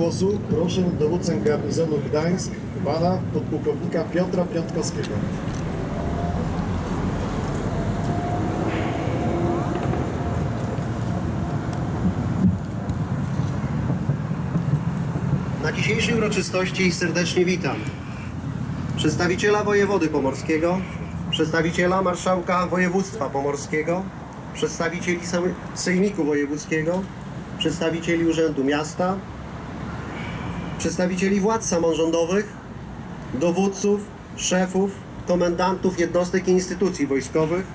głosu proszę dowódcę garnizonu Gdańsk, pana podpułkownika Piotra Piątkowskiego. Na dzisiejszej uroczystości serdecznie witam przedstawiciela wojewody pomorskiego, przedstawiciela marszałka województwa pomorskiego, przedstawicieli sej- sejmiku wojewódzkiego, przedstawicieli urzędu miasta, przedstawicieli władz samorządowych, dowódców, szefów, komendantów jednostek i instytucji wojskowych,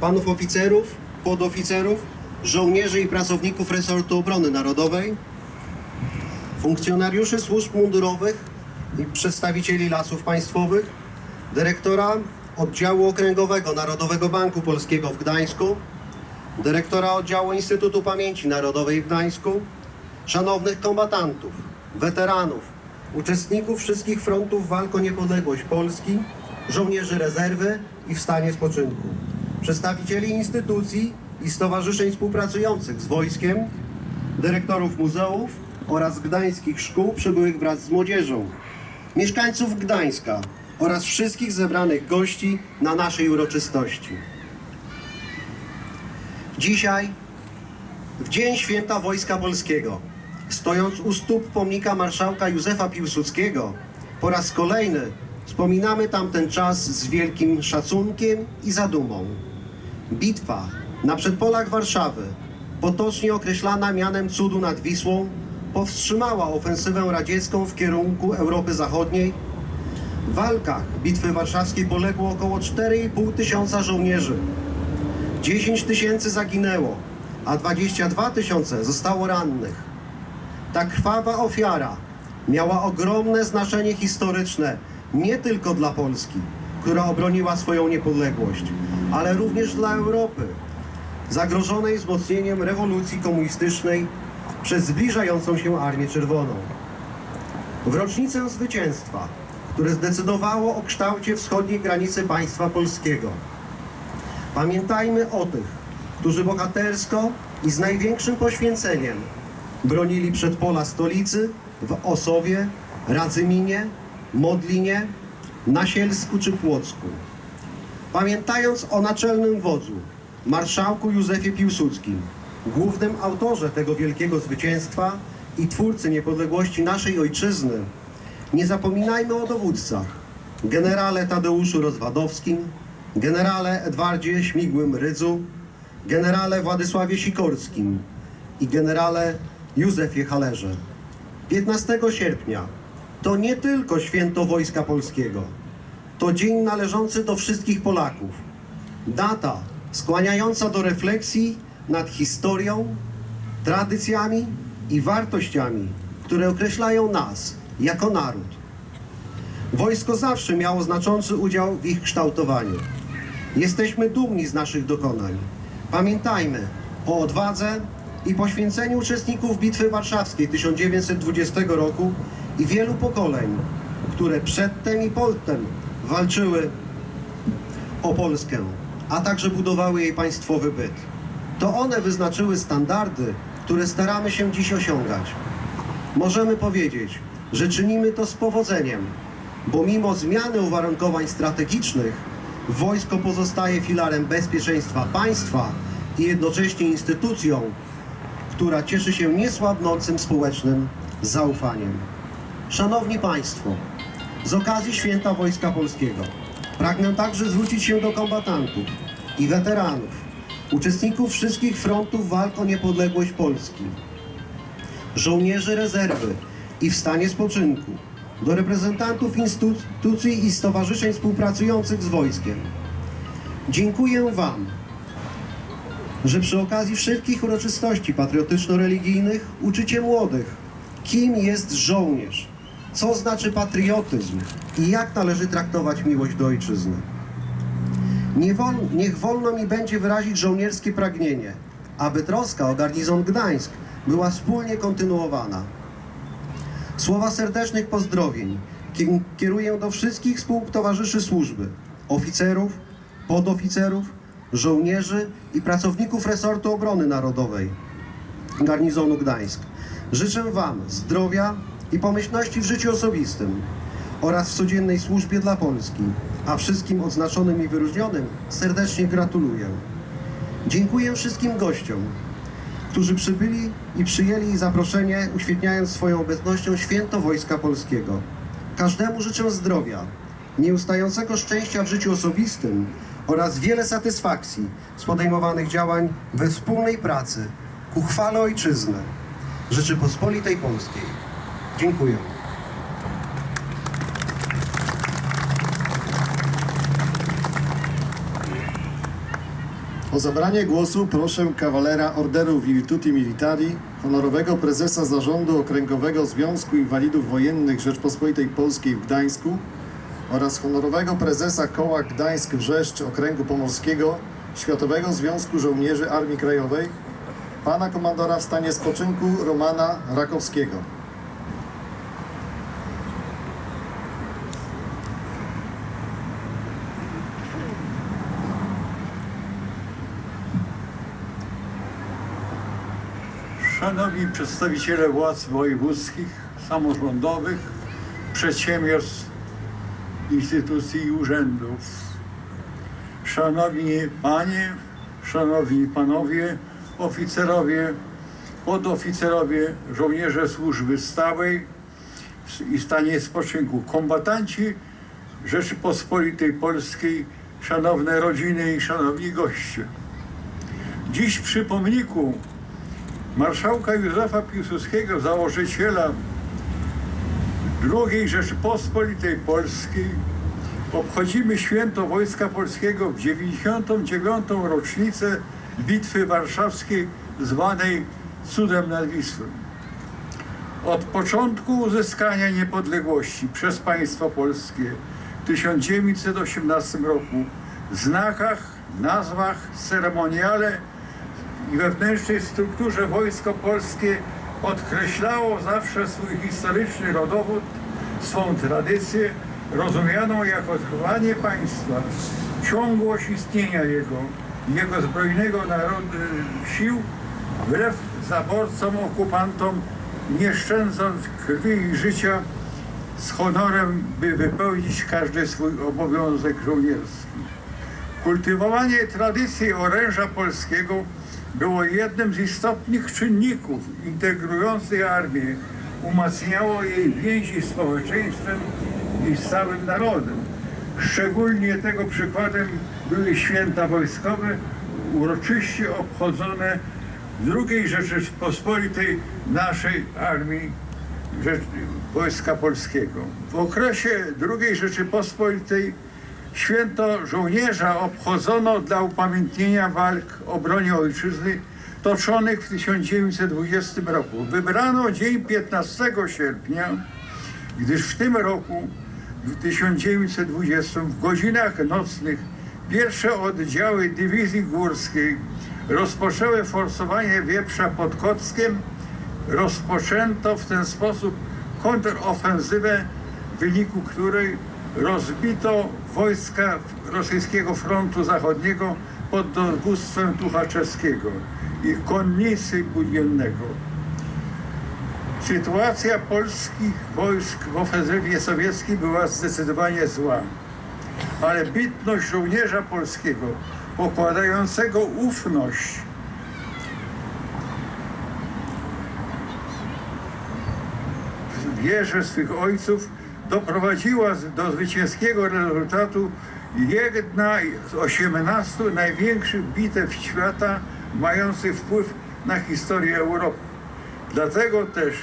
panów oficerów, podoficerów, żołnierzy i pracowników resortu obrony narodowej, funkcjonariuszy służb mundurowych i przedstawicieli lasów państwowych, dyrektora oddziału okręgowego Narodowego Banku Polskiego w Gdańsku, dyrektora oddziału Instytutu Pamięci Narodowej w Gdańsku, szanownych kombatantów, weteranów, uczestników wszystkich frontów walk o niepodległość Polski, żołnierzy rezerwy i w stanie spoczynku, przedstawicieli instytucji i stowarzyszeń współpracujących z wojskiem, dyrektorów muzeów oraz gdańskich szkół przybyłych wraz z młodzieżą, mieszkańców Gdańska oraz wszystkich zebranych gości na naszej uroczystości. Dzisiaj, w Dzień Święta Wojska Polskiego, stojąc u stóp pomnika marszałka Józefa Piłsudskiego, po raz kolejny wspominamy tamten czas z wielkim szacunkiem i zadumą. Bitwa na przedpolach Warszawy, potocznie określana mianem cudu nad Wisłą, powstrzymała ofensywę radziecką w kierunku Europy Zachodniej. W walkach Bitwy Warszawskiej poległo około 4,5 tysiąca żołnierzy. 10 tysięcy zaginęło, a 22 tysiące zostało rannych. Ta krwawa ofiara miała ogromne znaczenie historyczne nie tylko dla Polski, która obroniła swoją niepodległość, ale również dla Europy, zagrożonej wzmocnieniem rewolucji komunistycznej przez zbliżającą się Armię Czerwoną. W rocznicę zwycięstwa, które zdecydowało o kształcie wschodniej granicy państwa polskiego, pamiętajmy o tych, którzy bohatersko i z największym poświęceniem bronili przedpola stolicy w Osowie, Radzyminie, Modlinie, Nasielsku czy Płocku. Pamiętając o naczelnym wodzu, marszałku Józefie Piłsudskim, głównym autorze tego wielkiego zwycięstwa i twórcy niepodległości naszej ojczyzny, nie zapominajmy o dowódcach, generale Tadeuszu Rozwadowskim, generale Edwardzie Śmigłym Rydzu, generale Władysławie Sikorskim i generale Józefie Halerze. 15 sierpnia to nie tylko święto Wojska Polskiego, to dzień należący do wszystkich Polaków. Data skłaniająca do refleksji nad historią, tradycjami i wartościami, które określają nas jako naród. Wojsko zawsze miało znaczący udział w ich kształtowaniu. Jesteśmy dumni z naszych dokonań. Pamiętajmy o odwadze i poświęceniu uczestników Bitwy Warszawskiej 1920 roku i wielu pokoleń, które przedtem i potem walczyły o Polskę, a także budowały jej państwowy byt. To one wyznaczyły standardy, które staramy się dziś osiągać. Możemy powiedzieć, że czynimy to z powodzeniem, bo mimo zmiany uwarunkowań strategicznych, wojsko pozostaje filarem bezpieczeństwa państwa i jednocześnie instytucją, która cieszy się niesłabnącym społecznym zaufaniem. Szanowni Państwo, z okazji Święta Wojska Polskiego pragnę także zwrócić się do kombatantów i weteranów, uczestników wszystkich frontów walk o niepodległość Polski, żołnierzy rezerwy i w stanie spoczynku, do reprezentantów instytucji i stowarzyszeń współpracujących z wojskiem. Dziękuję Wam, że przy okazji wszystkich uroczystości patriotyczno-religijnych uczycie młodych, kim jest żołnierz, co znaczy patriotyzm i jak należy traktować miłość do ojczyzny. Niech wolno mi będzie wyrazić żołnierskie pragnienie, aby troska o garnizon Gdańsk była wspólnie kontynuowana. Słowa serdecznych pozdrowień kie- kieruję do wszystkich współtowarzyszy służby, oficerów, podoficerów, żołnierzy i pracowników resortu obrony narodowej garnizonu Gdańsk. Życzę Wam zdrowia i pomyślności w życiu osobistym oraz w codziennej służbie dla Polski, a wszystkim odznaczonym i wyróżnionym serdecznie gratuluję. Dziękuję wszystkim gościom, którzy przybyli i przyjęli zaproszenie, uświetniając swoją obecnością święto Wojska Polskiego. Każdemu życzę zdrowia, nieustającego szczęścia w życiu osobistym oraz wiele satysfakcji z podejmowanych działań we wspólnej pracy ku chwale Ojczyzny, Rzeczypospolitej Polskiej. Dziękuję. O zabranie głosu proszę kawalera Orderu Virtuti Militari, honorowego prezesa Zarządu Okręgowego Związku Inwalidów Wojennych Rzeczpospolitej Polskiej w Gdańsku oraz honorowego prezesa Koła Gdańsk-Wrzeszcz Okręgu Pomorskiego Światowego Związku Żołnierzy Armii Krajowej, pana komandora w stanie spoczynku Romana Rakowskiego. Szanowni przedstawiciele władz wojewódzkich, samorządowych, przedsiębiorstw, instytucji i urzędów. Szanowni Panie, Szanowni Panowie, oficerowie, podoficerowie, żołnierze służby stałej i stanie spoczynku, kombatanci Rzeczypospolitej Polskiej, szanowne rodziny i szanowni goście. Dziś przy pomniku marszałka Józefa Piłsudskiego, założyciela II Rzeczypospolitej Polskiej, obchodzimy święto Wojska Polskiego w 99. rocznicę Bitwy Warszawskiej zwanej Cudem nad Wisłą. Od początku uzyskania niepodległości przez państwo polskie w 1918 roku w znakach, nazwach, ceremoniale i wewnętrznej strukturze wojsko polskie podkreślało zawsze swój historyczny rodowód, swą tradycję, rozumianą jako trwanie państwa, ciągłość istnienia jego, jego zbrojnego narodu, sił, wbrew zaborcom, okupantom, nie szczędząc krwi i życia, z honorem, by wypełnić każdy swój obowiązek żołnierski. Kultywowanie tradycji oręża polskiego było jednym z istotnych czynników integrujących armię, umacniało jej więzi z społeczeństwem i z całym narodem. Szczególnie tego przykładem były święta wojskowe, uroczyście obchodzone w II Rzeczypospolitej naszej armii Rzecz- Wojska Polskiego. W okresie II Rzeczypospolitej Święto żołnierza obchodzono dla upamiętnienia walk o bronię ojczyzny toczonych w 1920 roku. Wybrano dzień 15 sierpnia, gdyż w tym roku, w 1920, w godzinach nocnych pierwsze oddziały dywizji górskiej rozpoczęły forsowanie wieprza pod Kockiem. Rozpoczęto w ten sposób kontrofensywę, w wyniku której rozbito wojska rosyjskiego frontu zachodniego pod dowództwem Tuchaczewskiego i konnicy Budiennego. Sytuacja polskich wojsk w ofensywie sowieckiej była zdecydowanie zła, ale bitność żołnierza polskiego, pokładającego ufność wierze swych ojców, doprowadziła do zwycięskiego rezultatu jedna z 18 największych bitew świata mających wpływ na historię Europy. Dlatego też,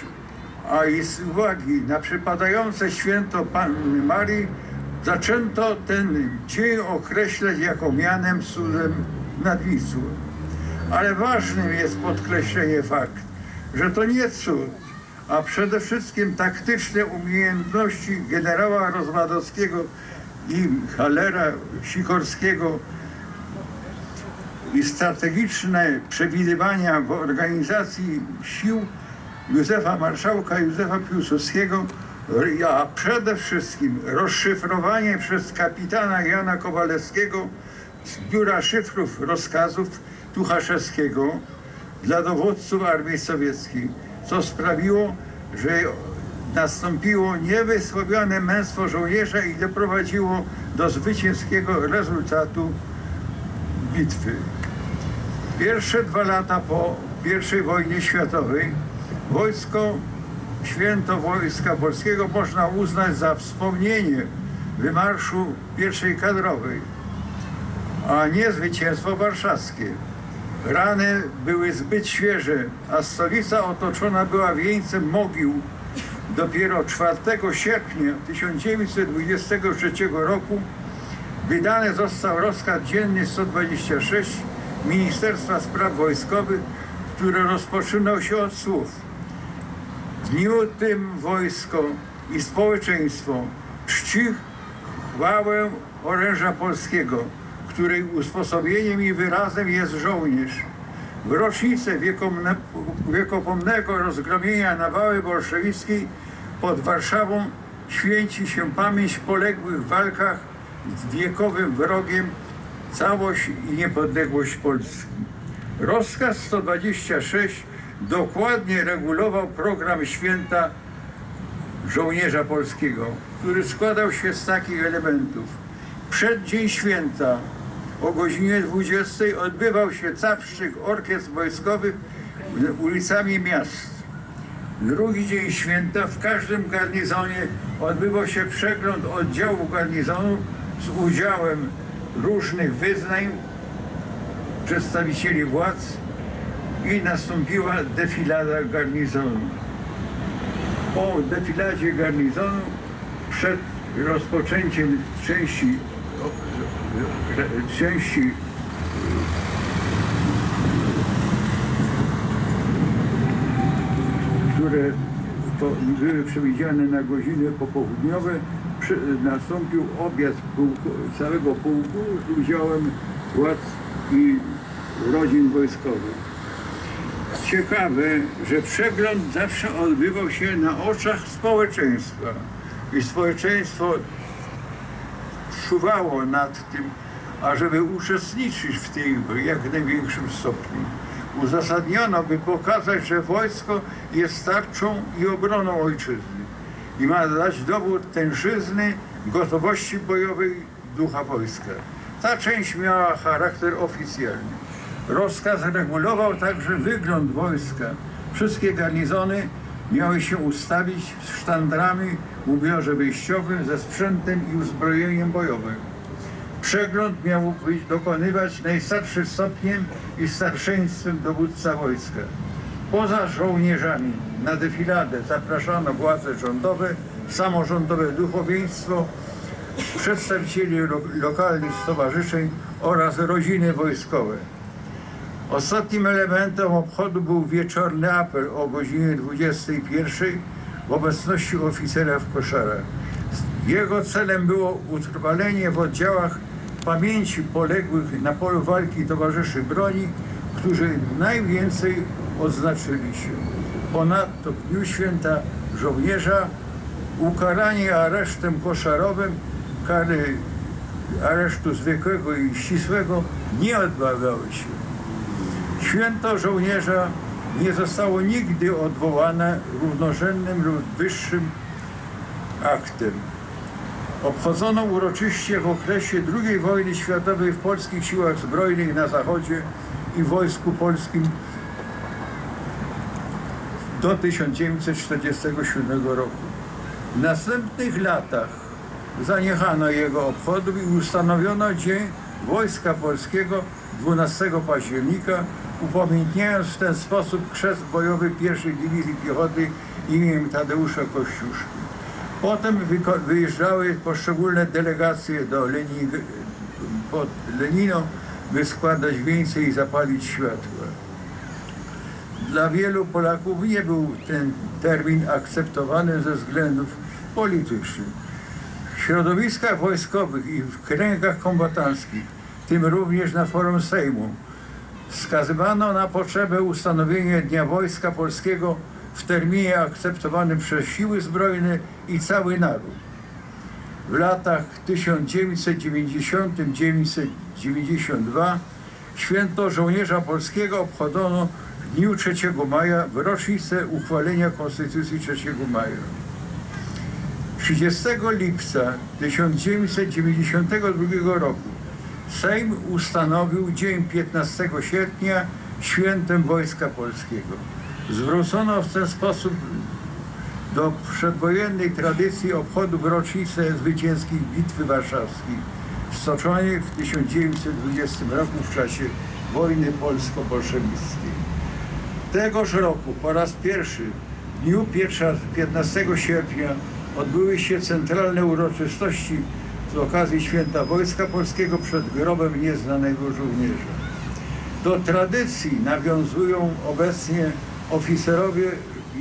a i z uwagi na przypadające święto Panny Marii, zaczęto ten dzień określać jako mianem cudem nad Wisłą. Ale ważnym jest podkreślenie fakt, że to nie cud, a przede wszystkim taktyczne umiejętności generała Rozwadowskiego i Halera Sikorskiego i strategiczne przewidywania w organizacji sił Józefa Marszałka Józefa Piłsudskiego, a przede wszystkim rozszyfrowanie przez kapitana Jana Kowalewskiego z biura szyfrów rozkazów Tuchaszewskiego dla dowódców armii sowieckiej, co sprawiło, że nastąpiło niewysłowione męstwo żołnierza i doprowadziło do zwycięskiego rezultatu bitwy. Pierwsze dwa lata po I wojnie światowej wojsko, święto Wojska Polskiego można uznać za wspomnienie wymarszu pierwszej kadrowej, a nie zwycięstwo warszawskie. Rany były zbyt świeże, a stolica otoczona była wieńcem mogił. Dopiero 4 sierpnia 1923 roku wydany został rozkaz dzienny 126 Ministerstwa Spraw Wojskowych, który rozpoczynał się od słów. W dniu tym wojsko i społeczeństwo czci chwałę oręża polskiego, której usposobieniem i wyrazem jest żołnierz. W rocznicę wiekomne, wiekopomnego rozgromienia nawały bolszewickiej pod Warszawą święci się pamięć poległych w walkach z wiekowym wrogiem, całość i niepodległość Polski. Rozkaz 126 dokładnie regulował program święta żołnierza polskiego, który składał się z takich elementów. Przed dzień święta o godzinie 20 odbywał się capszczyk orkiestr wojskowych ulicami miast. Drugi dzień święta w każdym garnizonie odbywał się przegląd oddziału garnizonu z udziałem różnych wyznań, przedstawicieli władz i nastąpiła defilada garnizonu. Po defiladzie garnizonu przed rozpoczęciem części, części które były przewidziane na godziny popołudniowe, nastąpił obiad pułku, całego pułku z udziałem władz i rodzin wojskowych. Ciekawe, że przegląd zawsze odbywał się na oczach społeczeństwa i społeczeństwo czuwało nad tym, ażeby uczestniczyć w w jak największym stopniu. Uzasadniono, by pokazać, że wojsko jest tarczą i obroną ojczyzny i ma dać dowód tężyzny, gotowości bojowej ducha wojska. Ta część miała charakter oficjalny. Rozkaz regulował także wygląd wojska. Wszystkie garnizony miały się ustawić z sztandrami w ubiorze wyjściowym ze sprzętem i uzbrojeniem bojowym. Przegląd miał być dokonywać najstarszym stopniem i starszeństwem dowódca wojska. Poza żołnierzami na defiladę zapraszano władze rządowe, samorządowe duchowieństwo, przedstawicieli lo lokalnych stowarzyszeń oraz rodziny wojskowe. Ostatnim elementem obchodu był wieczorny apel o godzinie 21 w obecności oficera w koszarach. Jego celem było utrwalenie w oddziałach pamięci poległych na polu walki towarzyszy broni, którzy najwięcej odznaczyli się. Ponadto w dniu święta żołnierza ukaranie aresztem koszarowym, kary aresztu zwykłego i ścisłego nie odbywały się. Święto żołnierza nie zostało nigdy odwołane równorzędnym lub wyższym aktem. Obchodzono uroczyście w okresie II wojny światowej w polskich siłach zbrojnych na zachodzie i wojsku polskim do 1947 roku. W następnych latach zaniechano jego obchodów i ustanowiono Dzień Wojska Polskiego 12 października, upamiętniając w ten sposób chrzest bojowy pierwszej Dywizji Piechoty imieniem Tadeusza Kościuszki. Potem wyjeżdżały poszczególne delegacje do Lenin, pod Lenino, by składać wieńce i zapalić światła. Dla wielu Polaków nie był ten termin akceptowany ze względów politycznych. W środowiskach wojskowych i w kręgach kombatanckich, tym również na forum Sejmu, wskazywano na potrzebę ustanowienia Dnia Wojska Polskiego w terminie akceptowanym przez siły zbrojne i cały naród. W latach 1990-1992 święto żołnierza polskiego obchodzono w dniu 3 maja w rocznicę uchwalenia Konstytucji 3 maja. 30 lipca 1992 roku Sejm ustanowił dzień 15 sierpnia świętem Wojska Polskiego. Zwrócono w ten sposób do przedwojennej tradycji obchodów rocznicy zwycięskiej Bitwy Warszawskiej stoczonej w 1920 roku w czasie wojny polsko-bolszewickiej. Tegoż roku po raz pierwszy w dniu pierwsza- 15 sierpnia odbyły się centralne uroczystości z okazji Święta Wojska Polskiego przed grobem nieznanego żołnierza. Do tradycji nawiązują obecnie oficerowie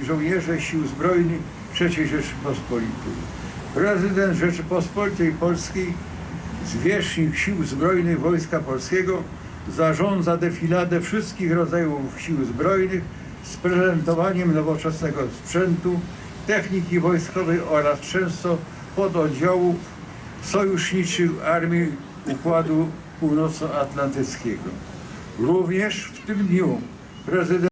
i żołnierze Sił Zbrojnych III Rzeczypospolitej. Prezydent Rzeczypospolitej Polskiej, zwierzchnik Sił Zbrojnych Wojska Polskiego zarządza defiladę wszystkich rodzajów Sił Zbrojnych z prezentowaniem nowoczesnego sprzętu, techniki wojskowej oraz często pododdziałów sojuszniczych Armii Układu Północnoatlantyckiego. Również w tym dniu prezydent